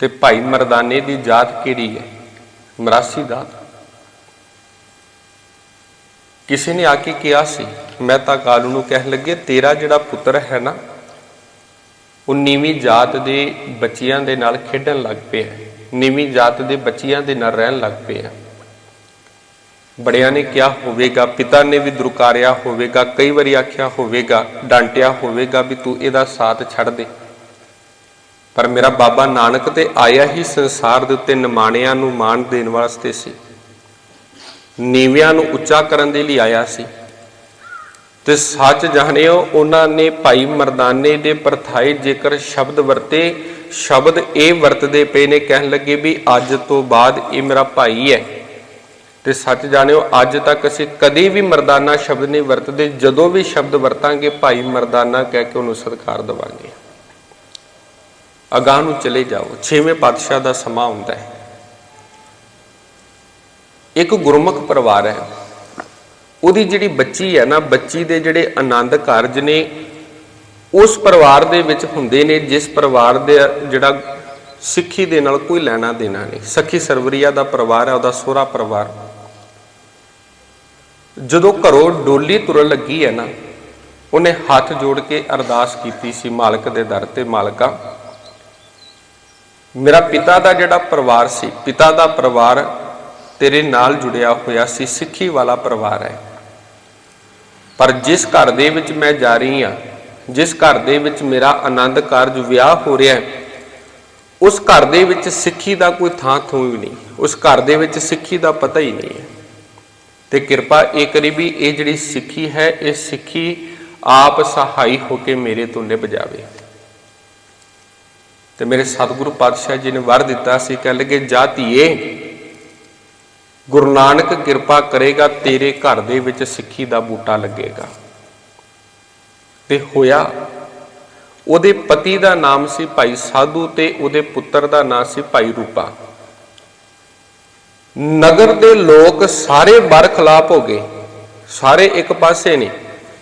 ਤੇ ਭਾਈ ਮਰਦਾਨੇ ਦੀ ਜਾਤ ਕਿਹੜੀ ਹੈ? ਮਰਾਸੀ ਦਾਤ। ਕਿਸੇ ਨੇ ਆ ਕੇ ਕਿਹਾ ਸੀ, ਮੈਂ ਤਾਂ ਕਾਲੂ ਨੂੰ ਕਹਿਣ ਲੱਗੇ, ਤੇਰਾ ਜਿਹੜਾ ਪੁੱਤਰ ਹੈ ਨਾ, ਉਹ ਨੀਵੀਂ ਜਾਤ ਦੇ ਬੱਚਿਆਂ ਦੇ ਨਾਲ ਖੇਡਣ ਲੱਗ ਪਿਆ ਨੀਵੀਂ ਜਾਤ ਦੇ ਬੱਚਿਆਂ ਦੇ ਨਾਲ ਰਹਿਣ ਲੱਗ ਪਿਆ ਬੜਿਆਂ ਨੇ ਕਿਹਾ, ਹੋਵੇਗਾ, ਪਿਤਾ ਨੇ ਵੀ ਦੁਰਕਾਰਿਆ ਹੋਵੇਗਾ, ਕਈ ਵਾਰੀ ਆਖਿਆ, ਹੋਵੇਗਾ, ਡਾਂਟਿਆ ਹੋਵੇਗਾ ਵੀ ਤੂੰ ਇਹਦਾ ਸਾਥ ਛੱਡ ਦੇ। ਪਰ ਮੇਰਾ ਬਾਬਾ ਨਾਨਕ ਤੇ ਆਇਆ ਹੀ ਸੰਸਾਰ ਦੇ ਉੱਤੇ ਨਿਮਾਣਿਆਂ ਨੂੰ ਮਾਣ ਦੇਣ ਵਾਸਤੇ ਸੀ। ਨੀਵਿਆਂ ਨੂੰ ਉੱਚਾ ਕਰਨ ਦੇ ਲਈ ਆਇਆ ਸੀ। ਤੇ ਸੱਚ ਜਾਣਿਓ, ਉਹਨਾਂ ਨੇ ਭਾਈ ਮਰਦਾਨੇ ਦੇ ਪਰਥਾਈ ਜੇਕਰ ਸ਼ਬਦ ਵਰਤੇ, ਸ਼ਬਦ ਇਹ ਵਰਤਦੇ ਪਏ ਨੇ, ਕਹਿਣ ਲੱਗੇ ਵੀ ਅੱਜ ਤੋਂ ਬਾਅਦ ਇਹ ਮੇਰਾ ਭਾਈ ਹੈ। ਤੇ ਸੱਚ ਜਾਣਿਓ, ਅੱਜ ਤੱਕ ਅਸੀਂ ਕਦੇ ਵੀ ਮਰਦਾਨਾ ਸ਼ਬਦ ਨਹੀਂ ਵਰਤਦੇ, ਜਦੋਂ ਵੀ ਸ਼ਬਦ ਵਰਤਾਂਗੇ, ਭਾਈ ਮਰਦਾਨਾ ਕਹਿ ਕੇ ਉਹਨੂੰ ਸਤਿਕਾਰ ਦਵਾਂਗੇ। ਅਗਾਹ ਨੂੰ ਚਲੇ ਜਾਓ। ਛੇਵੇਂ ਪਾਤਸ਼ਾਹ ਦਾ ਸਮਾਂ ਹੁੰਦਾ ਹੈ। ਇੱਕ ਗੁਰਮੁਖ ਪਰਿਵਾਰ ਹੈ। ਉਹਦੀ ਜਿਹੜੀ ਬੱਚੀ ਹੈ ਨਾ, ਬੱਚੀ ਦੇ ਜਿਹੜੇ ਆਨੰਦ ਕਾਰਜ ਨੇ, ਉਸ ਪਰਿਵਾਰ ਦੇ ਵਿੱਚ ਹੁੰਦੇ ਨੇ, ਜਿਸ ਪਰਿਵਾਰ ਦੇ ਜਿਹੜਾ ਸਿੱਖੀ ਦੇ ਨਾਲ ਕੋਈ ਲੈਣਾ ਦੇਣਾ ਨਹੀਂ। ਸਖੀ ਸਰਵਰੀਆ ਦਾ ਪਰਿਵਾਰ ਹੈ, ਉਹਦਾ ਸੋਹਰਾ ਪਰਿਵਾਰ। ਜਦੋਂ ਘਰੋਂ ਡੋਲੀ ਤੁਰਨ ਲੱਗੀ ਹੈ ਨਾ, ਉਹਨੇ ਹੱਥ ਜੋੜ ਕੇ ਅਰਦਾਸ ਕੀਤੀ ਸੀ ਮਾਲਕ ਦੇ ਦਰ ਤੇ, ਮਾਲਕਾ, ਮੇਰਾ ਪਿਤਾ ਦਾ ਜਿਹੜਾ ਪਰਿਵਾਰ ਸੀ, ਪਿਤਾ ਦਾ ਪਰਿਵਾਰ ਤੇਰੇ ਨਾਲ ਜੁੜਿਆ ਹੋਇਆ ਸੀ, ਸਿੱਖੀ ਵਾਲਾ ਪਰਿਵਾਰ ਹੈ। ਪਰ ਜਿਸ ਘਰ ਦੇ ਵਿੱਚ ਮੈਂ ਜਾ ਰਹੀ ਹਾਂ, ਜਿਸ ਘਰ ਦੇ ਵਿੱਚ ਮੇਰਾ ਆਨੰਦ ਕਾਰਜ ਵਿਆਹ ਹੋ ਰਿਹਾ ਹੈ, ਉਸ ਘਰ ਦੇ ਵਿੱਚ ਸਿੱਖੀ ਦਾ ਕੋਈ ਥਾਂ ਥੂ ਵੀ ਨਹੀਂ, ਉਸ ਘਰ ਦੇ ਵਿੱਚ ਸਿੱਖੀ ਦਾ ਪਤਾ ਹੀ ਨਹੀਂ ਹੈ। ਤੇ ਕਿਰਪਾ ਇਹ ਕਰੀ ਵੀ ਇਹ ਜਿਹੜੀ ਸਿੱਖੀ ਹੈ, ਇਹ ਸਿੱਖੀ ਆਪ ਸਹਾਈ ਹੋ ਕੇ ਮੇਰੇ ਤੋਂ ਨਿਭ ਜਾਵੇ ਤੇ ਮੇਰੇ ਸਤਿਗੁਰੂ ਪਾਤਸ਼ਾਹ ਜੀ ਨੇ ਵਰ ਦਿੱਤਾ ਸੀ ਕਹਿ ਲਗੇ ਜਾਤੀਏ ਗੁਰੂ ਨਾਨਕ ਕਿਰਪਾ ਕਰੇਗਾ, ਤੇਰੇ ਘਰ ਦੇ ਵਿੱਚ ਸਿੱਖੀ ਦਾ ਬੂਟਾ ਲੱਗੇਗਾ। ਤੇ ਹੋਇਆ, ਉਹਦੇ ਪਤੀ ਦਾ ਨਾਮ ਸੀ ਭਾਈ ਸਾਧੂ ਤੇ ਉਹਦੇ ਪੁੱਤਰ ਦਾ ਨਾਮ ਸੀ ਭਾਈ ਰੂਪਾ। ਨਗਰ ਦੇ ਲੋਕ ਸਾਰੇ ਬਰਖਲਾਪ ਹੋ ਗਏ। ਸਾਰੇ ਇੱਕ ਪਾਸੇ ਨੇ।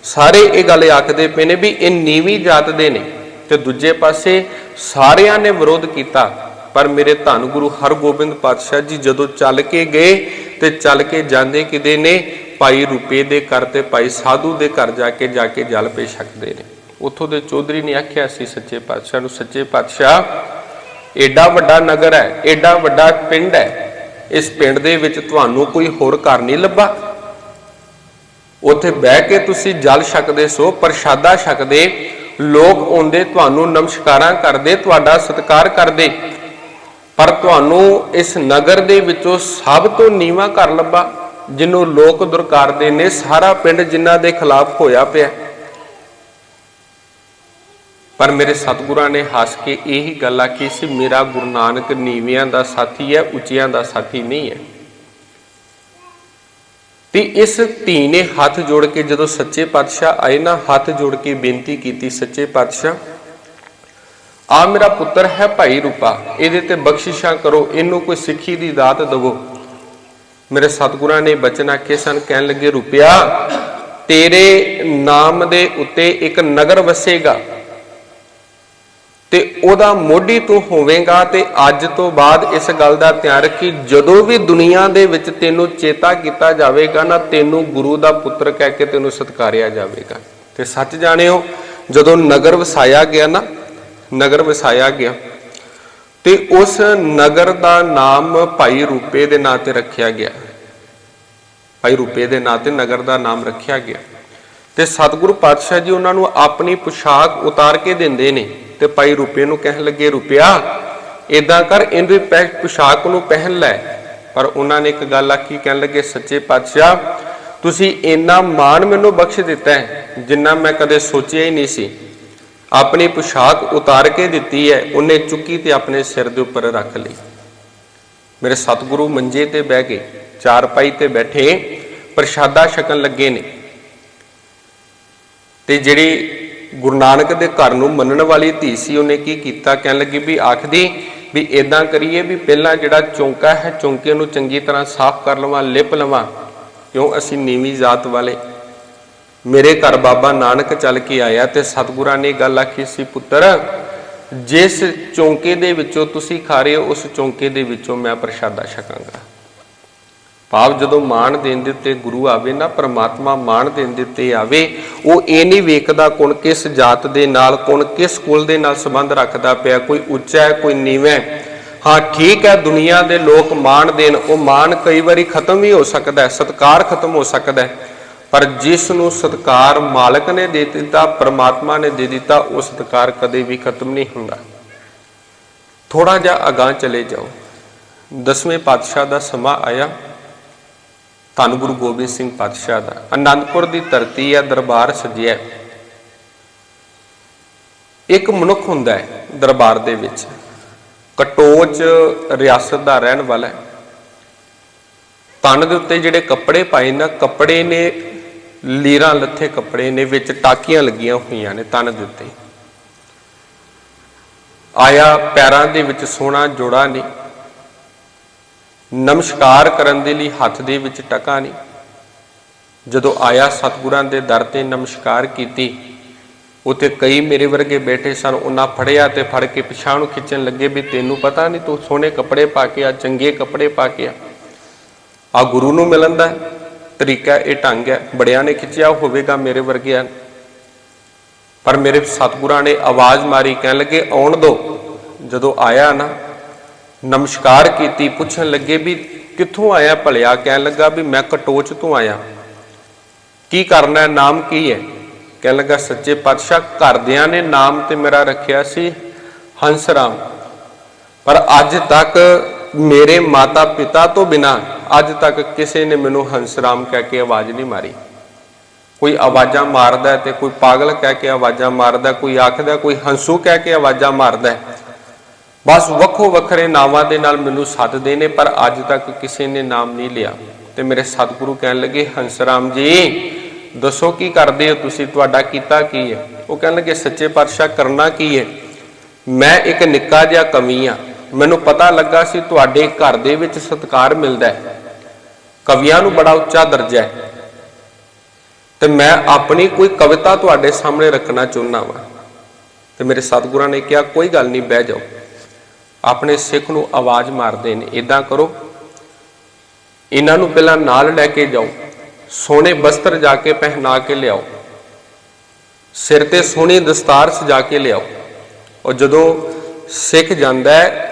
ਸਾਰੇ ਇਹ ਗੱਲ ਆਖਦੇ ਪਏ ਨੇ ਵੀ ਇਹ ਨੀਵੀਂ ਜਾਤ ਦੇ ਨੇ। ਤੇ ਦੂਜੇ ਪਾਸੇ ਸਾਰਿਆਂ ਨੇ ਵਿਰੋਧ ਕੀਤਾ। ਪਰ ਮੇਰੇ ਧੰਨ ਗੁਰੂ ਹਰਗੋਬਿੰਦ ਪਾਤਸ਼ਾਹ ਜੀ ਜਦੋਂ ਚੱਲ ਕੇ ਗਏ ਤੇ ਚੱਲ ਕੇ ਜਾਂਦੇ ਕਿਦੇ ਨੇ, ਭਾਈ ਰੂਪੇ ਦੇ ਘਰ ਤੇ ਭਾਈ ਸਾਧੂ ਦੇ ਘਰ ਜਾ ਕੇ ਜਾ ਕੇ ਜਲ ਪੇ ਛਕਦੇ ਨੇ। ਉੱਥੋਂ ਦੇ ਚੌਧਰੀ ਨੇ ਆਖਿਆ ਸੀ ਸੱਚੇ ਪਾਤਸ਼ਾਹ ਨੂੰ ਸੱਚੇ ਪਾਤਸ਼ਾਹ, ਏਡਾ ਵੱਡਾ ਨਗਰ ਹੈ, ਏਡਾ ਵੱਡਾ ਪਿੰਡ ਹੈ, ਇਸ ਪਿੰਡ ਦੇ ਵਿੱਚ ਤੁਹਾਨੂੰ ਕੋਈ ਹੋਰ ਘਰ ਨਹੀਂ ਲੱਭਾ। ਉੱਥੇ ਬਹਿ ਕੇ ਤੁਸੀਂ ਜਲ ਛਕਦੇ ਸੋ, ਪ੍ਰਸ਼ਾਦਾ ਛਕਦੇ, ਲੋਕ ਆਉਂਦੇ, ਤੁਹਾਨੂੰ ਨਮਸਕਾਰਾਂ ਕਰਦੇ, ਤੁਹਾਡਾ ਸਤਿਕਾਰ ਕਰਦੇ। ਪਰ ਤੁਹਾਨੂੰ ਇਸ ਨਗਰ ਦੇ ਵਿੱਚੋਂ ਸਭ ਤੋਂ ਨੀਵਾਂ ਘਰ ਲੱਭਾ ਜਿਹਨੂੰ ਲੋਕ ਦੁਰਕਾਰਦੇ ਨੇ, ਸਾਰਾ ਪਿੰਡ ਜਿਨ੍ਹਾਂ ਦੇ ਖਿਲਾਫ ਹੋਇਆ ਪਿਆ। ਪਰ ਮੇਰੇ ਸਤਿਗੁਰਾਂ ਨੇ ਹੱਸ ਕੇ ਇਹੀ ਗੱਲ ਆਖੀ ਸੀ, ਮੇਰਾ ਗੁਰੂ ਨਾਨਕ ਨੀਵਿਆਂ ਦਾ ਸਾਥੀ ਹੈ, ਉੱਚਿਆਂ ਦਾ ਸਾਥੀ ਨਹੀਂ ਹੈ। ਤੇ ਇਸ ਧੀ ਨੇ ਹੱਥ ਜੋੜ ਕੇ ਜਦੋਂ ਸੱਚੇ ਪਾਤਸ਼ਾਹ ਆਏ ਨਾ, ਹੱਥ ਜੋੜ ਕੇ ਬੇਨਤੀ ਕੀਤੀ, ਸੱਚੇ ਪਾਤਸ਼ਾਹ ਆ ਮੇਰਾ ਪੁੱਤਰ ਹੈ ਭਾਈ ਰੂਪਾ। ਇਹਦੇ ਤੇ ਬਖਸ਼ਿਸ਼ਾਂ ਕਰੋ, ਇਹਨੂੰ ਕੋਈ ਸਿੱਖੀ ਦੀ ਦਾਤ ਦਿਵੋ। ਮੇਰੇ ਸਤਿਗੁਰਾਂ ਨੇ ਬਚਨ ਆਖੇ ਸਨ, ਕਹਿਣ ਲੱਗੇ, ਰੁਪਿਆ, ਤੇਰੇ ਨਾਮ ਦੇ ਉੱਤੇ ਇੱਕ ਨਗਰ ਵਸੇਗਾ ਤੇ ਉਹਦਾ ਮੋਢੀ ਤੂੰ ਹੋਵੇਂਗਾ ਤੇ ਅੱਜ ਤੋਂ ਬਾਅਦ ਇਸ ਗੱਲ ਦਾ ਧਿਆਨ ਰੱਖੀ, ਜਦੋਂ ਵੀ ਦੁਨੀਆ ਦੇ ਵਿੱਚ ਤੈਨੂੰ ਚੇਤਾ ਕੀਤਾ ਜਾਵੇਗਾ ਨਾ, ਤੈਨੂੰ ਗੁਰੂ ਦਾ ਪੁੱਤਰ ਕਹਿ ਕੇ ਤੈਨੂੰ ਸਤਕਾਰਿਆ ਜਾਵੇਗਾ। ਤੇ ਸੱਚ ਜਾਣਿਓ, ਜਦੋਂ ਨਗਰ ਵਸਾਇਆ ਗਿਆ ਨਾ ਨਗਰ ਵਸਾਇਆ ਗਿਆ ਤੇ ਉਸ ਨਗਰ ਦਾ ਨਾਮ ਭਾਈ ਰੂਪੇ ਦੇ ਨਾਂ ਤੇ ਰੱਖਿਆ ਗਿਆ। ਭਾਈ ਰੂਪੇ ਦੇ ਨਾਂ ਤੇ ਨਗਰ ਦਾ ਨਾਮ ਰੱਖਿਆ ਗਿਆ। ਤੇ ਸਤਿਗੁਰੂ ਪਾਤਸ਼ਾਹ ਜੀ ਉਹਨਾਂ ਨੂੰ ਆਪਣੀ ਪੁਸ਼ਾਕ ਉਤਾਰ ਕੇ ਦਿੰਦੇ ਨੇ ਤੇ ਭਾਈ ਰੂਪੇ ਨੂੰ ਕਹਿਣ ਲੱਗੇ, ਰੁਪਿਆ ਇਦਾਂ ਕਰ, ਇਹਦੀ ਪਹਿ ਪੁਸ਼ਾਕ ਨੂੰ ਪਹਿਨ ਲੈ। ਪਰ ਉਹਨਾਂ ਨੇ ਇੱਕ ਗੱਲ ਆਖੀ, ਕਹਿਣ ਲੱਗੇ, ਸੱਚੇ ਪਾਤਸ਼ਾਹ, ਤੁਸੀਂ ਇੰਨਾ ਮਾਣ ਮੈਨੂੰ ਬਖਸ਼ ਦਿੱਤਾ ਹੈ, ਜਿੰਨਾ ਮੈਂ ਕਦੇ ਸੋਚਿਆ ਹੀ ਨਹੀਂ ਸੀ। ਆਪਣੀ ਪੁਸ਼ਾਕ ਉਤਾਰ ਕੇ ਦਿੱਤੀ ਹੈ, ਉਹਨੇ ਚੁੱਕੀ ਤੇ ਆਪਣੇ ਸਿਰ ਦੇ ਉੱਪਰ ਰੱਖ ਲਈ। ਮੇਰੇ ਸਤਿਗੁਰੂ ਮੰਜੇ ਤੇ ਬਹਿ ਗਏ, ਚਾਰਪਾਈ ਤੇ ਬੈਠੇ, ਪ੍ਰਸ਼ਾਦਾ ਛਕਣ ਲੱਗੇ ਨੇ। ਤੇ ਜਿਹੜੀ ਗੁਰੂ ਨਾਨਕ ਦੇ ਘਰ ਨੂੰ ਮੰਨਣ ਵਾਲੀ ਧੀ ਸੀ, ਉਹਨੇ ਕੀ ਕੀਤਾ? ਕਹਿਣ ਲੱਗੀ ਵੀ ਆਖਦੀ ਵੀ ਇਦਾਂ ਕਰੀਏ ਵੀ ਪਹਿਲਾਂ ਜਿਹੜਾ ਚੌਂਕਾ ਹੈ, ਚੌਂਕੇ ਨੂੰ ਚੰਗੀ ਤਰ੍ਹਾਂ ਸਾਫ਼ ਕਰ ਲਵਾਂ, ਲਿਪ ਲਵਾਂ, ਕਿਉਂ ਅਸੀਂ ਨੀਵੀਂ ਜਾਤ ਵਾਲੇ? ਮੇਰੇ ਘਰ ਬਾਬਾ ਨਾਨਕ ਚੱਲ ਕੇ ਆਇਆ ਤੇ ਸਤਿਗੁਰਾਂ ਨੇ ਗੱਲ ਆਖੀ ਸੀ, ਪੁੱਤਰ, ਜਿਸ ਚੌਂਕੇ ਦੇ ਵਿੱਚੋਂ ਤੁਸੀਂ ਖਾ ਰਹੇ ਹੋ, ਉਸ ਚੌਂਕੇ ਦੇ ਵਿੱਚੋਂ ਮੈਂ ਪ੍ਰਸ਼ਾਦਾ ਛਕਾਂਗਾ। ਭਾਵ ਜਦੋਂ ਮਾਣ ਦੇਣ ਦੇ ਉੱਤੇ ਗੁਰੂ ਆਵੇ ਨਾ, ਪ੍ਰਮਾਤਮਾ ਮਾਣ ਦੇਣ ਦੇ ਉੱਤੇ ਆਵੇ, ਉਹ ਇਹ ਨਹੀਂ ਵੇਖਦਾ ਕੌਣ ਕਿਸ ਜਾਤ ਦੇ ਨਾਲ, ਕੌਣ ਕਿਸ ਕੁਲ ਦੇ ਨਾਲ ਸੰਬੰਧ ਰੱਖਦਾ ਪਿਆ, ਕੋਈ ਉੱਚਾ ਹੈ, ਕੋਈ ਨੀਵਾਂ ਹੈ। ਹਾਂ, ਠੀਕ ਹੈ, ਦੁਨੀਆ ਦੇ ਲੋਕ ਮਾਣ ਦੇਣ, ਉਹ ਮਾਣ ਕਈ ਵਾਰੀ ਖਤਮ ਵੀ ਹੋ ਸਕਦਾ ਹੈ, ਸਤਕਾਰ ਖਤਮ ਹੋ ਸਕਦਾ ਹੈ। ਪਰ ਜਿਸ ਨੂੰ ਸਤਕਾਰ ਮਾਲਕ ਨੇ ਦੇ ਦਿੱਤਾ, ਪਰਮਾਤਮਾ ਨੇ ਦੇ ਦਿੱਤਾ, ਉਹ ਸਤਕਾਰ ਕਦੇ ਵੀ ਖਤਮ ਨਹੀਂ ਹੁੰਦਾ। ਥੋੜਾ ਜਿਹਾ ਅਗਾਹ ਚਲੇ ਜਾਓ। ਦਸਵੇਂ ਪਾਤਸ਼ਾਹ ਦਾ ਸਮਾਂ ਆਇਆ। ਧੰਨ ਗੁਰੂ ਗੋਬਿੰਦ ਸਿੰਘ ਪਾਤਸ਼ਾਹ ਦਾ। ਆਨੰਦਪੁਰ ਦੀ ਧਰਤੀ ਹੈ ਦਰਬਾਰ ਸਜਿਆ। ਇੱਕ ਮਨੁੱਖ ਹੁੰਦਾ ਹੈ ਦਰਬਾਰ ਦੇ ਵਿੱਚ। ਕਟੋਚ ਰਿਆਸਤ ਦਾ ਰਹਿਣ ਵਾਲਾ ਹੈ। ਤਨ ਦੇ ਉੱਤੇ ਜਿਹੜੇ ਕੱਪੜੇ ਪਾਏ ਨਾ, ਕੱਪੜੇ ਨੇ ਲੀਰਾਂ ਲੱਥੇ ਕੱਪੜੇ ਨੇ, ਵਿੱਚ ਟਾਕੀਆਂ ਲੱਗੀਆਂ ਹੋਈਆਂ ਨੇ ਤਨ ਦੇ ਉੱਤੇ। ਆਇਆ ਪੈਰਾਂ ਦੇ ਵਿੱਚ ਸੋਹਣਾ ਜੋੜਾ ਨਹੀਂ। ਨਮਸਕਾਰ ਕਰਨ ਦੇ ਲਈ ਹੱਥ ਦੇ ਵਿੱਚ ਟਕਾ ਨਹੀਂ। ਜਦੋਂ ਆਇਆ ਸਤਿਗੁਰਾਂ ਦੇ ਦਰ ਤੇ ਨਮਸਕਾਰ ਕੀਤੀ ਉਤੇ ਕਈ ਮੇਰੇ ਵਰਗੇ ਬੈਠੇ ਸਨ। ਉਹਨਾਂ ਫੜਿਆ ਤੇ ਫੜ ਕੇ ਪਿਛਾਂ ਨੂੰ ਖਿੱਚਣ ਲੱਗੇ ਵੀ ਤੈਨੂੰ ਪਤਾ ਨਹੀਂ, ਤੂੰ ਸੋਹਣੇ ਕੱਪੜੇ ਪਾ ਕੇ ਆ, ਚੰਗੇ ਕੱਪੜੇ ਪਾ ਕੇ ਆ। ਆ ਗੁਰੂ ਨੂੰ ਮਿਲਣ ਦਾ ਤਰੀਕਾ ਇਹ ਢੰਗ ਹੈ। ਬੜਿਆਂ ਨੇ ਖਿੱਚਿਆ ਹੋਵੇਗਾ ਮੇਰੇ ਵਰਗਿਆਂ ਨੇ। ਪਰ ਮੇਰੇ ਸਤਿਗੁਰਾਂ ਨੇ ਆਵਾਜ਼ ਮਾਰੀ, ਕਹਿਣ ਲੱਗੇ, ਆਉਣ ਦੋ। ਜਦੋਂ ਆਇਆ ਨਾ, ਨਮਸਕਾਰ ਕੀਤੀ, ਪੁੱਛਣ ਲੱਗੇ ਵੀ ਕਿੱਥੋਂ ਆਇਆ ਭਲਿਆ? ਕਹਿਣ ਲੱਗਾ ਵੀ ਮੈਂ ਕਟੋਚ ਤੋਂ ਆਇਆ। ਕੀ ਕਰਨਾ ਹੈ? ਨਾਮ ਕੀ ਹੈ? ਕਹਿਣ ਲੱਗਾ, ਸੱਚੇ ਪਾਤਸ਼ਾਹ, ਘਰਦਿਆਂ ਨੇ ਨਾਮ ਤੇ ਮੇਰਾ ਰੱਖਿਆ ਸੀ ਹੰਸ ਰਾਮ। ਪਰ ਅੱਜ ਤੱਕ ਮੇਰੇ ਮਾਤਾ ਪਿਤਾ ਤੋਂ ਬਿਨਾ ਅੱਜ ਤੱਕ ਕਿਸੇ ਨੇ ਮੈਨੂੰ ਹੰਸ ਰਾਮ ਕਹਿ ਕੇ ਆਵਾਜ਼ ਨਹੀਂ ਮਾਰੀ। ਕੋਈ ਆਵਾਜ਼ਾਂ ਮਾਰਦਾ ਤੇ ਕੋਈ ਪਾਗਲ ਕਹਿ ਕੇ ਆਵਾਜ਼ਾਂ ਮਾਰਦਾ, ਕੋਈ ਆਖਦਾ, ਕੋਈ ਹੰਸੂ ਕਹਿ ਕੇ ਆਵਾਜ਼ਾਂ ਮਾਰਦਾ। ਬਸ ਵੱਖੋ ਵੱਖਰੇ ਨਾਵਾਂ ਦੇ ਨਾਲ ਮੈਨੂੰ ਸੱਦਦੇ ਨੇ, ਪਰ ਅੱਜ ਤੱਕ ਕਿਸੇ ਨੇ ਨਾਮ ਨਹੀਂ ਲਿਆ। ਤੇ ਮੇਰੇ ਸਤਿਗੁਰੂ ਕਹਿਣ ਲੱਗੇ ਹੰਸਰਾਮ ਜੀ, ਦੱਸੋ ਕੀ ਕਰਦੇ ਹੋ ਤੁਸੀਂ? ਤੁਹਾਡਾ ਕੀਤਾ ਕੀ ਹੈ? ਉਹ ਕਹਿਣ ਲੱਗੇ, ਸੱਚੇ ਪਾਤਸ਼ਾਹ ਕਰਨਾ ਕੀ ਹੈ? ਮੈਂ ਇੱਕ ਨਿੱਕਾ ਜਿਹਾ ਕਮੀ ਆ ਮੈਨੂੰ ਪਤਾ ਲੱਗਾ ਸੀ ਤੁਹਾਡੇ ਘਰ ਦੇ ਵਿੱਚ ਸਤਕਾਰ ਮਿਲਦਾ ਹੈ। ਕਵੀਆਂ ਨੂੰ ਬੜਾ ਉੱਚਾ ਦਰਜਾ ਹੈ। ਤੇ ਮੈਂ ਆਪਣੀ ਕੋਈ ਕਵਿਤਾ ਤੁਹਾਡੇ ਸਾਹਮਣੇ ਰੱਖਣਾ ਚਾਹੁੰਦਾ ਵਾਂ। ਤੇ ਮੇਰੇ ਸਤਿਗੁਰਾਂ ਨੇ ਕਿਹਾ, ਕੋਈ ਗੱਲ ਨਹੀਂ, ਬਹਿ ਜਾਓ। ਆਪਣੇ ਸਿੱਖ ਨੂੰ ਆਵਾਜ਼ ਮਾਰਦੇ ਨੇ। ਇਦਾਂ ਕਰੋ। ਇਹਨਾਂ ਨੂੰ ਪਹਿਲਾਂ ਨਾਲ ਲੈ ਕੇ ਜਾਓ। ਸੋਹਣੇ ਬਸਤਰ ਜਾ ਕੇ ਪਹਿਨਾ ਕੇ ਲਿਆਓ। ਸਿਰ ਤੇ ਸੋਹਣੀ ਦਸਤਾਰ ਸਜਾ ਕੇ ਲਿਆਓ। ਔਰ ਜਦੋਂ ਸਿੱਖ ਜਾਂਦਾ ਹੈ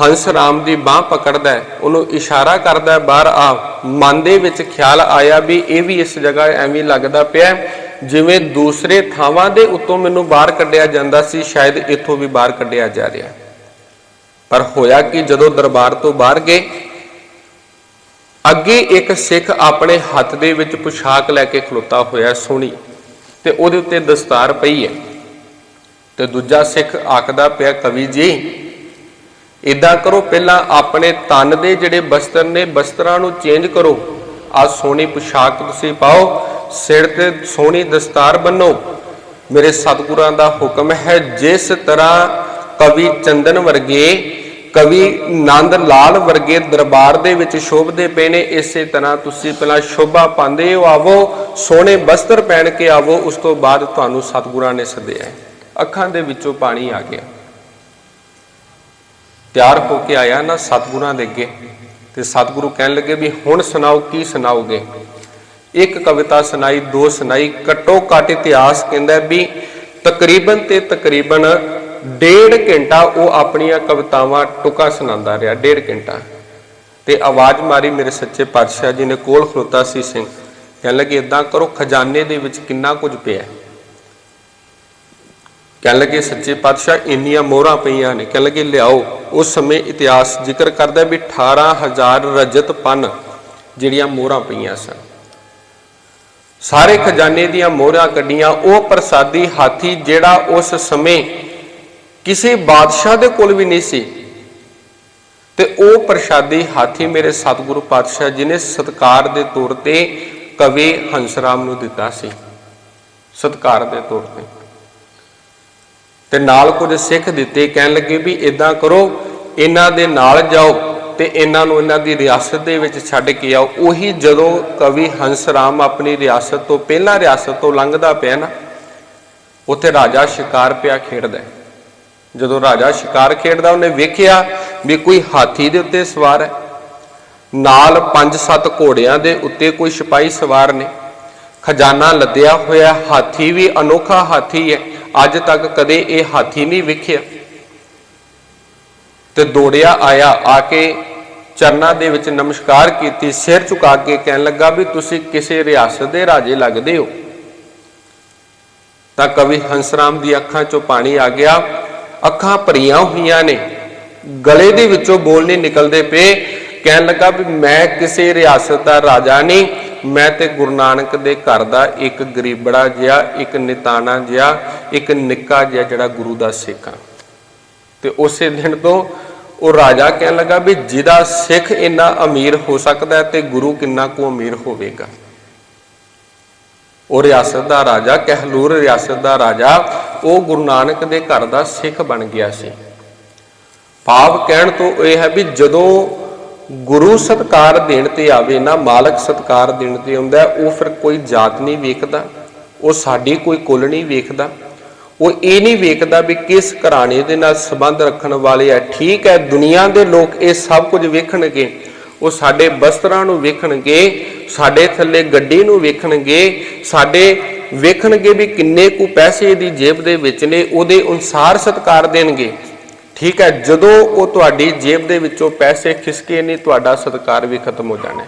ਹੰਸ ਰਾਮ ਦੀ ਬਾਹ ਪਕੜਦਾ ਹੈ, ਉਹਨੂੰ ਇਸ਼ਾਰਾ ਕਰਦਾ ਹੈ, ਬਾਹਰ ਆ। ਮਨ ਦੇ ਵਿੱਚ ਖਿਆਲ ਆਇਆ ਵੀ ਇਹ ਵੀ ਇਸ ਜਗ੍ਹਾ ਐਵੇਂ ਲੱਗਦਾ ਪਿਆ ਜਿਵੇਂ ਦੂਸਰੇ ਥਾਵਾਂ ਦੇ ਉੱਤੋਂ ਮੈਨੂੰ ਬਾਹਰ ਕੱਢਿਆ ਜਾਂਦਾ ਸੀ, ਸ਼ਾਇਦ ਇੱਥੋਂ ਵੀ ਬਾਹਰ ਕੱਢਿਆ ਜਾ ਰਿਹਾ। ਪਰ ਹੋਇਆ ਕਿ, ਜਦੋਂ ਦਰਬਾਰ ਤੋਂ ਬਾਹਰ ਗਏ, ਅੱਗੇ ਇੱਕ ਸਿੱਖ ਆਪਣੇ ਹੱਥ ਦੇ ਵਿੱਚ ਪੁਸ਼ਾਕ ਲੈ ਕੇ ਖਲੋਤਾ ਹੋਇਆ ਸੋਹਣੀ, ਤੇ ਉਹਦੇ ਉੱਤੇ ਦਸਤਾਰ ਪਈ ਹੈ। ਤੇ ਦੂਜਾ ਸਿੱਖ ਆਖਦਾ ਪਿਆ, ਕਵੀ ਜੀ ਇਦਾਂ ਕਰੋ, ਪਹਿਲਾਂ ਆਪਣੇ ਤਨ ਦੇ ਜਿਹੜੇ ਬਸਤਰ ਨੇ, ਬਸਤਰਾਂ ਨੂੰ ਚੇਂਜ ਕਰੋ। ਆ ਸੋਹਣੀ ਪੁਸ਼ਾਕ ਤੁਸੀਂ ਪਾਓ, ਸਿਰ ਤੇ ਸੋਹਣੀ ਦਸਤਾਰ ਬੰਨੋ। ਮੇਰੇ ਸਤਿਗੁਰਾਂ ਦਾ ਹੁਕਮ ਹੈ, ਜਿਸ ਤਰ੍ਹਾਂ ਕਵੀ ਚੰਦਨ ਵਰਗੇ, ਕਵੀ ਨੰਦ ਲਾਲ ਵਰਗੇ ਦਰਬਾਰ ਦੇ ਵਿੱਚ ਸ਼ੋਭਦੇ ਪਏ ਨੇ, ਇਸੇ ਤਰ੍ਹਾਂ ਤੁਸੀਂ ਪਹਿਲਾਂ ਸ਼ੋਭਾ ਪਾਉਂਦੇ ਹੋ, ਆਵੋ, ਸੋਹਣੇ ਬਸਤਰ ਪਹਿਨ ਕੇ ਆਵੋ, ਉਸ ਤੋਂ ਬਾਅਦ ਤੁਹਾਨੂੰ ਸਤਿਗੁਰਾਂ ਨੇ ਸੱਦਿਆ ਅੱਖਾਂ ਦੇ ਵਿੱਚੋਂ ਪਾਣੀ ਆ ਗਿਆ। ਤਿਆਰ ਹੋ ਕੇ ਆਇਆ ਨਾ ਸਤਿਗੁਰਾਂ ਦੇ ਅੱਗੇ ਤੇ ਸਤਿਗੁਰੂ ਕਹਿਣ ਲੱਗੇ ਵੀ ਹੁਣ ਸੁਣਾਓ, ਕੀ ਸੁਣਾਓਗੇ? ਇੱਕ ਕਵਿਤਾ ਸੁਣਾਈ, ਦੋ ਸੁਣਾਈ, ਘੱਟੋ ਘੱਟ ਇਤਿਹਾਸ ਕਹਿੰਦਾ ਵੀ ਤਕਰੀਬਨ ਤੇ ਤਕਰੀਬਨ ਡੇਢ ਘੰਟਾ ਉਹ ਆਪਣੀਆਂ ਕਵਿਤਾਵਾਂ ਟੁਕਾ ਸੁਣਾਉਂਦਾ ਰਿਹਾ, ਡੇਢ ਘੰਟਾ। ਤੇ ਆਵਾਜ਼ ਮਾਰੀ ਮੇਰੇ ਸੱਚੇ ਪਾਤਸ਼ਾਹ ਜੀ ਨੇ, ਕੋਲ ਖਲੋਤਾ ਸੀ ਸਿੰਘ। ਕਹਿਣ ਲੱਗੇ ਇਦਾਂ ਕਰੋ, ਖਜ਼ਾਨੇ ਦੇ ਵਿੱਚ ਕਿੰਨਾ ਕੁਝ ਪਿਆ ਹੈ? ਕਹਿਣ ਲੱਗੇ, ਸੱਚੇ ਪਾਤਸ਼ਾਹ, ਇੰਨੀਆਂ ਮੋਹਰਾਂ ਪਈਆਂ ਨੇ। ਕਹਿਣ ਲੱਗੇ, ਲਿਆਓ। ਉਸ ਸਮੇਂ ਇਤਿਹਾਸ ਜ਼ਿਕਰ ਕਰਦਾ ਵੀ 18000 ਰਜਤ ਪਨ ਜਿਹੜੀਆਂ ਮੋਹਰਾਂ ਪਈਆਂ ਸਨ। ਸਾਰੇ ਖਜ਼ਾਨੇ ਦੀਆਂ ਮੋਹਰਾਂ ਕੱਢੀਆਂ, ਉਹ ਪ੍ਰਸਾਦੀ ਹਾਥੀ ਜਿਹੜਾ ਉਸ ਸਮੇਂ ਕਿਸੇ ਬਾਦਸ਼ਾਹ ਦੇ ਕੋਲ ਵੀ ਨਹੀਂ ਸੀ। ਤੇ ਉਹ ਪ੍ਰਸ਼ਾਦੀ ਹਾਥੀ ਮੇਰੇ ਸਤਿਗੁਰੂ ਪਾਤਸ਼ਾਹ ਜੀ ਨੇ ਸਤਕਾਰ ਦੇ ਤੌਰ ਤੇ ਕਵੀ ਹੰਸਰਾਮ ਨੂੰ ਦਿੱਤਾ ਸੀ। ਸਤਕਾਰ ਦੇ ਤੌਰ ਤੇ। ਤੇ ਨਾਲ ਕੁਝ ਸਿੱਖ ਦਿੱਤੇ, ਕਹਿਣ ਲੱਗੇ ਵੀ ਇਦਾਂ ਕਰੋ, ਇਹਨਾਂ ਦੇ ਨਾਲ ਜਾਓ ਤੇ ਇਹਨਾਂ ਨੂੰ ਇਹਨਾਂ ਦੀ ਰਿਆਸਤ ਦੇ ਵਿੱਚ ਛੱਡ ਕੇ ਆਓ। ਉਹੀ ਜਦੋਂ ਕਵੀ ਹੰਸ ਰਾਮ ਆਪਣੀ ਰਿਆਸਤ ਤੋਂ, ਪਹਿਲਾਂ ਰਿਆਸਤ ਤੋਂ ਲੰਘਦਾ ਪਿਆ ਨਾ, ਉੱਥੇ ਰਾਜਾ ਸ਼ਿਕਾਰ ਪਿਆ ਖੇਡਦਾ। ਜਦੋਂ ਰਾਜਾ ਸ਼ਿਕਾਰ ਖੇਡਦਾ, ਉਹਨੇ ਵੇਖਿਆ ਵੀ ਕੋਈ ਹਾਥੀ ਦੇ ਉੱਤੇ ਸਵਾਰ ਹੈ। ਨਾਲ 5-7 ਘੋੜਿਆਂ ਦੇ ਉੱਤੇ ਕੋਈ ਸਿਪਾਹੀ ਸਵਾਰ ਨੇ। ਖਜ਼ਾਨਾ ਲੱਦਿਆ ਹੋਇਆ ਹਾਥੀ ਵੀ ਅਨੋਖਾ ਹਾਥੀ ਹੈ। ਅੱਜ ਤੱਕ ਕਦੇ ਇਹ ਹਾਥੀ ਨਹੀਂ ਵੇਖਿਆ। ਤੇ ਦੌੜਿਆ ਆਇਆ, ਆ ਕੇ ਚਰਨਾਂ ਦੇ ਵਿੱਚ ਨਮਸਕਾਰ ਕੀਤੀ, ਸਿਰ ਝੁਕਾ ਕੇ ਕਹਿਣ ਲੱਗਾ ਵੀ ਤੁਸੀਂ ਕਿਸੇ ਰਿਆਸਤ ਦੇ ਰਾਜੇ ਲੱਗਦੇ ਹੋ। ਤਾਂ ਕਵੀ ਹੰਸਰਾਮ ਦੀ ਅੱਖਾਂ 'ਚੋਂ ਪਾਣੀ ਆ ਗਿਆ। ਅੱਖਾਂ ਭਰੀਆਂ ਹੋਈਆਂ ਨੇ। ਗਲੇ ਦੇ ਵਿੱਚੋਂ ਬੋਲ ਨਹੀਂ ਨਿਕਲਦੇ ਪਏ। ਕਹਿਣ ਲੱਗਾ ਵੀ ਮੈਂ ਕਿਸੇ ਰਿਆਸਤ ਦਾ ਰਾਜਾ ਨਹੀਂ। ਮੈਂ ਤੇ ਗੁਰੂ ਨਾਨਕ ਦੇ ਘਰ ਦਾ ਇੱਕ ਗਰੀਬੜਾ ਜਿਹਾ, ਇੱਕ ਨਿਤਾਣਾ ਜਿਹਾ, ਇੱਕ ਨਿੱਕਾ ਜਿਹਾ ਜਿਹੜਾ ਗੁਰੂ ਦਾ ਸਿੱਖ ਆ ਤੇ ਉਸੇ ਦਿਨ ਤੋਂ ਉਹ ਰਾਜਾ ਕਹਿਣ ਲੱਗਾ ਵੀ ਜਿਹਦਾ ਸਿੱਖ ਇੰਨਾ ਅਮੀਰ ਹੋ ਸਕਦਾ ਤੇ ਗੁਰੂ ਕਿੰਨਾ ਕੁ ਅਮੀਰ ਹੋਵੇਗਾ। ਉਹ ਰਿਆਸਤ ਦਾ ਰਾਜਾ, ਕਹਿਲੂਰ ਰਿਆਸਤ ਦਾ ਰਾਜਾ, ਉਹ ਗੁਰੂ ਨਾਨਕ ਦੇ ਘਰ ਦਾ ਸਿੱਖ ਬਣ ਗਿਆ ਸੀ। ਭਾਵ ਕਹਿਣ ਤੋਂ ਇਹ ਹੈ ਵੀ ਜਦੋਂ ਗੁਰੂ ਸਤਕਾਰ ਦੇਣ ਤੇ ਆਵੇ ਨਾ, ਮਾਲਕ ਸਤਕਾਰ ਦੇਣ ਤੇ ਆਉਂਦਾ, ਉਹ ਫਿਰ ਕੋਈ ਜਾਤ ਨਹੀਂ ਵੇਖਦਾ, ਉਹ ਸਾਡੀ ਕੋਈ ਕੁਲ ਨਹੀਂ ਵੇਖਦਾ। ਉਹ ਇਹ ਨਹੀਂ ਵੇਖਦਾ ਵੀ ਕਿਸ ਘਰਾਣੇ ਦੇ ਨਾਲ ਸੰਬੰਧ ਰੱਖਣ ਵਾਲੇ ਆ। ਠੀਕ ਹੈ, ਦੁਨੀਆ ਦੇ ਲੋਕ ਇਹ ਸਭ ਕੁਝ ਵੇਖਣਗੇ, ਉਹ ਸਾਡੇ ਬਸਤਰਾਂ ਨੂੰ ਵੇਖਣਗੇ, ਸਾਡੇ ਥੱਲੇ ਗੱਡੀ ਨੂੰ ਵੇਖਣਗੇ, ਸਾਡੇ ਵੇਖਣਗੇ ਵੀ ਕਿੰਨੇ ਕੁ ਪੈਸੇ ਦੀ ਜੇਬ ਦੇ ਵਿੱਚ ਨੇ, ਉਹਦੇ ਅਨੁਸਾਰ ਸਤਕਾਰ ਦੇਣਗੇ। ਠੀਕ ਹੈ, ਜਦੋਂ ਉਹ ਤੁਹਾਡੀ ਜੇਬ ਦੇ ਵਿੱਚੋਂ ਪੈਸੇ ਖਿਸਕੇ ਨਹੀਂ ਤੁਹਾਡਾ ਸਤਕਾਰ ਵੀ ਖਤਮ ਹੋ ਜਾਣਾ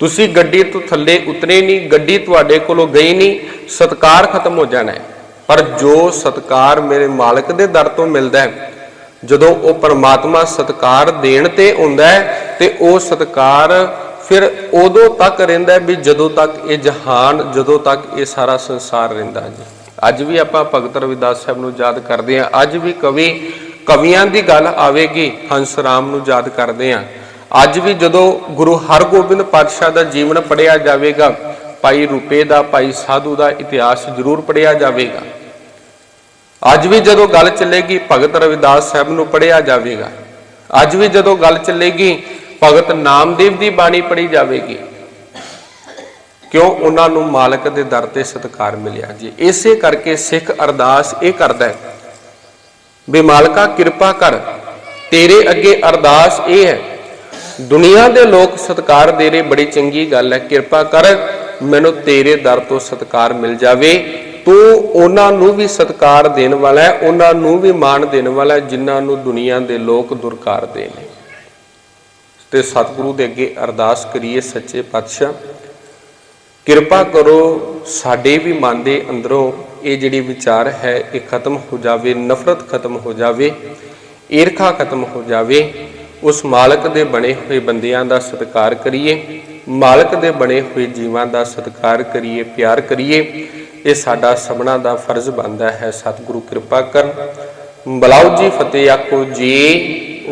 ਤੁਸੀਂ ਗੱਡੀ ਤੋਂ ਥੱਲੇ ਉਤਰੇ ਨਹੀਂ, ਗੱਡੀ ਤੁਹਾਡੇ ਕੋਲੋਂ ਗਈ ਨਹੀਂ, ਸਤਕਾਰ ਖਤਮ ਹੋ ਜਾਣਾ ਹੈ। ਪਰ ਜੋ ਸਤਕਾਰ ਮੇਰੇ ਮਾਲਕ ਦੇ ਦਰ ਤੋਂ ਮਿਲਦਾ ਹੈ, ਜਦੋਂ ਉਹ ਪਰਮਾਤਮਾ ਸਤਕਾਰ ਦੇਣ ਤੇ ਆਉਂਦਾ ਹੈ, ਤੇ ਉਹ ਸਤਕਾਰ ਫਿਰ ਉਦੋਂ ਤੱਕ ਰਹਿੰਦਾ ਵੀ ਜਦੋਂ ਤੱਕ ਇਹ ਜਹਾਨ, ਜਦੋਂ ਤੱਕ ਇਹ ਸਾਰਾ ਸੰਸਾਰ ਰਹਿੰਦਾ ਜੀ। ਅੱਜ ਵੀ ਆਪਾਂ ਭਗਤ ਰਵਿਦਾਸ ਸਾਹਿਬ ਨੂੰ ਯਾਦ ਕਰਦੇ ਹਾਂ। ਅੱਜ ਵੀ ਕਵੀ, ਕਵੀਆਂ ਦੀ ਗੱਲ ਆਵੇਗੀ, ਹੰਸ ਰਾਮ ਨੂੰ ਯਾਦ ਕਰਦੇ ਹਾਂ। ਅੱਜ ਵੀ ਜਦੋਂ ਗੁਰੂ ਹਰਗੋਬਿੰਦ ਪਾਤਸ਼ਾਹ ਦਾ ਜੀਵਨ ਪੜਿਆ ਜਾਵੇਗਾ, ਭਾਈ ਰੂਪੇ ਦਾ, ਭਾਈ ਸਾਧੂ ਦਾ ਇਤਿਹਾਸ ਜ਼ਰੂਰ ਪੜਿਆ ਜਾਵੇਗਾ। ਅੱਜ ਵੀ ਜਦੋਂ ਗੱਲ ਚੱਲੇਗੀ, ਭਗਤ ਰਵਿਦਾਸ ਸਾਹਿਬ ਨੂੰ ਪੜਿਆ ਜਾਵੇਗਾ। ਅੱਜ ਵੀ ਜਦੋਂ ਗੱਲ ਚੱਲੇਗੀ, ਭਗਤ ਨਾਮਦੇਵ ਦੀ ਬਾਣੀ ਪੜੀ ਜਾਵੇਗੀ। ਕਿਉਂ ਉਹਨਾਂ ਨੂੰ ਮਾਲਕ ਦੇ ਦਰ ਤੇ ਸਤਕਾਰ ਮਿਲਿਆ? ਜੀ, ਇਸੇ ਕਰਕੇ ਸਿੱਖ ਅਰਦਾਸ ਇਹ ਕਰਦਾ ਹੈ ਵੀ ਮਾਲਕਾ, ਕਿਰਪਾ ਕਰ, ਤੇਰੇ ਅੱਗੇ ਅਰਦਾਸ ਇਹ ਹੈ, ਦੁਨੀਆ ਦੇ ਲੋਕ ਸਤਕਾਰ ਦੇ ਰਹੇ, ਬੜੀ ਚੰਗੀ ਗੱਲ ਹੈ, ਕਿਰਪਾ ਕਰ, ਮੈਨੂੰ ਤੇਰੇ ਦਰ ਤੋਂ ਸਤਕਾਰ ਮਿਲ ਜਾਵੇ। ਤੂੰ ਉਹਨਾਂ ਨੂੰ ਵੀ ਸਤਕਾਰ ਦੇਣ ਵਾਲਾ ਹੈ, ਉਹਨਾਂ ਨੂੰ ਵੀ ਮਾਣ ਦੇਣ ਵਾਲਾ ਹੈ, ਜਿਨ੍ਹਾਂ ਨੂੰ ਦੁਨੀਆ ਦੇ ਲੋਕ ਦੁਰਕਾਰਦੇ ਨੇ। ਤੇ ਸਤਿਗੁਰੂ ਦੇ ਅੱਗੇ ਅਰਦਾਸ ਕਰੀਏ, ਸੱਚੇ ਪਾਤਸ਼ਾਹ। ਕਿਰਪਾ ਕਰੋ ਸਾਡੇ ਵੀ ਮਨ ਦੇ ਅੰਦਰੋਂ ਇਹ ਜਿਹੜੀ ਵਿਚਾਰ ਹੈ, ਇਹ ਖਤਮ ਹੋ ਜਾਵੇ, ਨਫ਼ਰਤ ਖਤਮ ਹੋ ਜਾਵੇ, ਈਰਖਾ ਖਤਮ ਹੋ ਜਾਵੇ, ਉਸ ਮਾਲਕ ਦੇ ਬਣੇ ਹੋਏ ਬੰਦਿਆਂ ਦਾ ਸਤਿਕਾਰ ਕਰੀਏ, ਮਾਲਕ ਦੇ ਬਣੇ ਹੋਏ ਜੀਵਾਂ ਦਾ ਸਤਿਕਾਰ ਕਰੀਏ, ਪਿਆਰ ਕਰੀਏ, ਇਹ ਸਾਡਾ ਸਭਨਾ ਦਾ ਫਰਜ਼ ਬਣਦਾ ਹੈ। ਸਤਿਗੁਰੂ ਕਿਰਪਾ ਕਰਨ। ਬਲਾਉ ਜੀ ਫਤਿਹ ਆਖੋ ਜੀ।